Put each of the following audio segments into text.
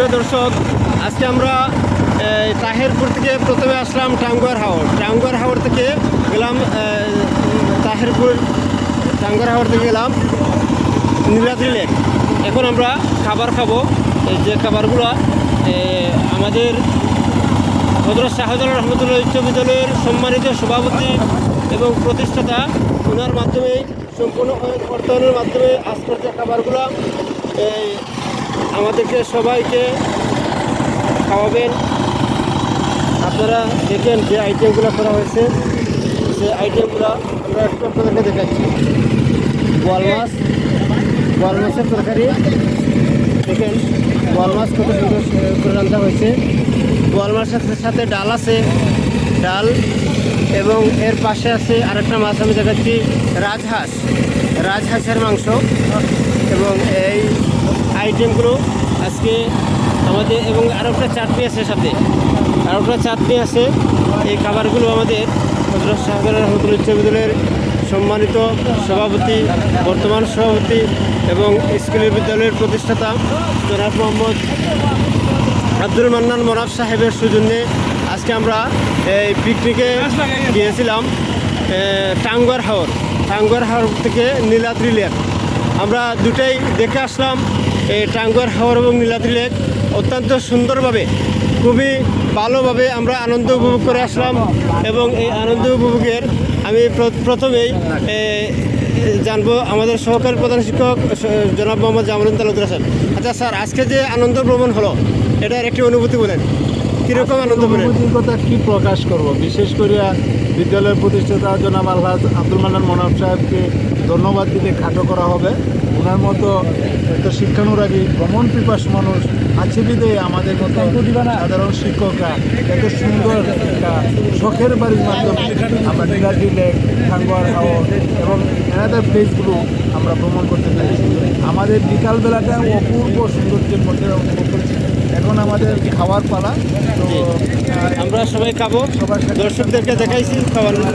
সুপ্রিয় দর্শক, আজকে আমরা তাহেরপুর থেকে প্রথমে আসলাম টাঙ্গুয়ার হাওর। টাঙ্গুয়ার হাওর থেকে গেলাম তাহেরপুর, টাঙ্গুয়ার হাওর থেকে গেলাম নীলাদ্রি লেক। এখন আমরা খাবার খাব। এই যে খাবারগুলো আমাদের হজরত শাহজালাল রহমতুল্লাহ উচ্চ বিদ্যালয়ের সম্মানিত সভাপতি এবং প্রতিষ্ঠাতা, ওনার মাধ্যমে, সম্পূর্ণ অর্থায়নের মাধ্যমে আজকের যে খাবারগুলো আমাদেরকে সবাইকে খাওয়াবেন। আপনারা দেখেন যে আইটেমগুলো করা হয়েছে। সে আইটেমগুলো আমরা একটু আপনাদেরকে দেখাচ্ছি। বোয়াল মাছ বোয়াল মাছের তরকারি। দেখেন বোয়াল মাছ কত সুন্দর করে রান্না হয়েছে। বোয়াল মাছের সাথে ডাল আছে, ডাল। এবং এর পাশে আছে আরেকটা মাছ আমি দেখাচ্ছি, রাজহাঁস। রাজহাঁসের মাংস। এবং এই আইটেমগুলো আজকে আমাদের এবং আরও একটা চাটনি আছে সাথে। আরও একটা চাটনি আছে। এই খাবারগুলো আমাদের হজরত শাহজালাল রহমতুল উচ্চ বিদ্যালয়ের সম্মানিত সভাপতি বর্তমান সভাপতি এবং স্কুলের বিদ্যালয়ের প্রতিষ্ঠাতা জনাব মোহাম্মদ আব্দুল মান্নান মনাফ সাহেবের সুজন্যে আজকে আমরা এই পিকনিকে গিয়েছিলাম এ, টাঙ্গুয়ার হাওর। টাঙ্গুয়ার হাওর থেকে নীলাদ্রি লেক। আমরা দুটাই দেখে আসলাম এই টাঙ্গুয়ার হাওর এবং নীলাদ্রি লেক। অত্যন্ত সুন্দরভাবে, খুবই ভালোভাবে আমরা আনন্দ উপভোগ করে আসলাম এবং এই আনন্দ উপভোগের আমি প্র- প্রথমেই জানব আমাদের সহকারী প্রধান শিক্ষক জনাব মোহাম্মদ জামরুন তালুকদার স্যার। আচ্ছা স্যার, আজকে যে আনন্দ ভ্রমণ হলো, এটার একটি অনুভূতি বলেন। কীরকম আনন্দ অনুভূতির কথা কি প্রকাশ করব? বিশেষ করে বিদ্যালয়ের প্রতিষ্ঠাতা জনাব আল্লাহ আব্দুল মান্নান মনাব সাহেবকে ধন্যবাদ দিতে খাটো করা হবে। ওনার মতো একটা শিক্ষানুরাগী ভ্রমণ পিপাস মানুষ আছে বিদে আমাদের মতো সাধারণ শিক্ষকরা। এত সুন্দর একটা শখের বাড়ির মাধ্যমে আমরা নীলাদ্রি লেক টাঙ্গুয়ার হাওর এবং এনাদের প্লেসগুলো আমরা ভ্রমণ করতে পেরেছি। আমাদের বিকালবেলাটা অপূর্ব সৌন্দর্যের মধ্যে উপভোগ করছি। এখন আমাদের খাওয়ার পালা তো আমরা সবাই খাব। সবার দর্শকদেরকে দেখাইছি সবাইকে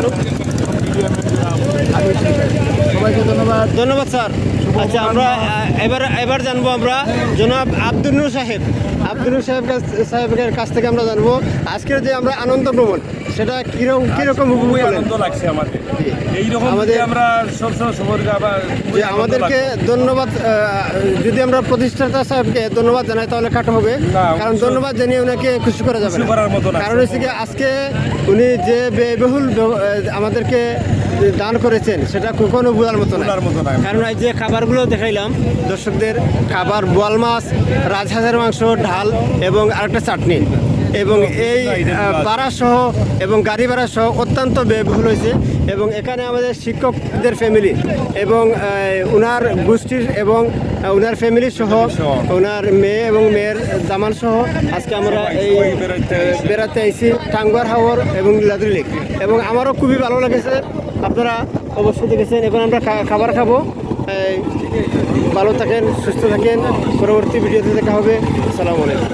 ধন্যবাদ স্যার। আচ্ছা আমরা এবার এবার জানব আমরা জনাব আব্দুল নূর সাহেব। আব্দুল নূর সাহেব সাহেবের কাছ থেকে আমরা জানব আজকের যে আমরা আনন্দ ভ্রমণ সেটা কীরকম কীরকম আনন্দ লাগছে আমাদের। এইরকম আমাদের- আমরা সবসময় আবার যে আমাদেরকে ধন্যবাদ যদি আমরা প্রতিষ্ঠাতা সাহেবকে ধন্যবাদ জানাই তাহলে কাটা হবে। কারণ ধন্যবাদ জানিয়ে ওনাকে খুশি করা যাবে। কারণ হচ্ছে কি আজকে উনি যে ব্যয়বহুল আমাদেরকে দান করেছেন সেটা কখনো বোঝার মতো না কারণ এই যে খাবারগুলো দেখাইলাম দর্শকদের খাবার বোয়াল মাছ রাজহাঁসের মাংস ঢাল এবং আরেকটা চাটনি। এবং এই ভাড়া সহ এবং গাড়ি ভাড়া সহ অত্যন্ত ব্যয়বহুল হয়েছে। এবং এখানে আমাদের শিক্ষকদের ফ্যামিলি এবং ওনার গোষ্ঠীর এবং ওনার উনার ফ্যামিলি সহ ওনার মেয়ে এবং মেয়ের জামান সহ আজকে আমরা এই বেড়াতে আইছি। টাঙ্গুয়ার হাওর এবং নীলাদ্রি লেক। এবং আমারও খুবই ভালো লেগেছে। আপনারা অবশ্যই দেখেছেন এখন আমরা খাবার খাব। ভালো থাকেন, সুস্থ থাকেন। পরবর্তী ভিডিওতে দেখা হবে। আসসালামু আলাইকুম।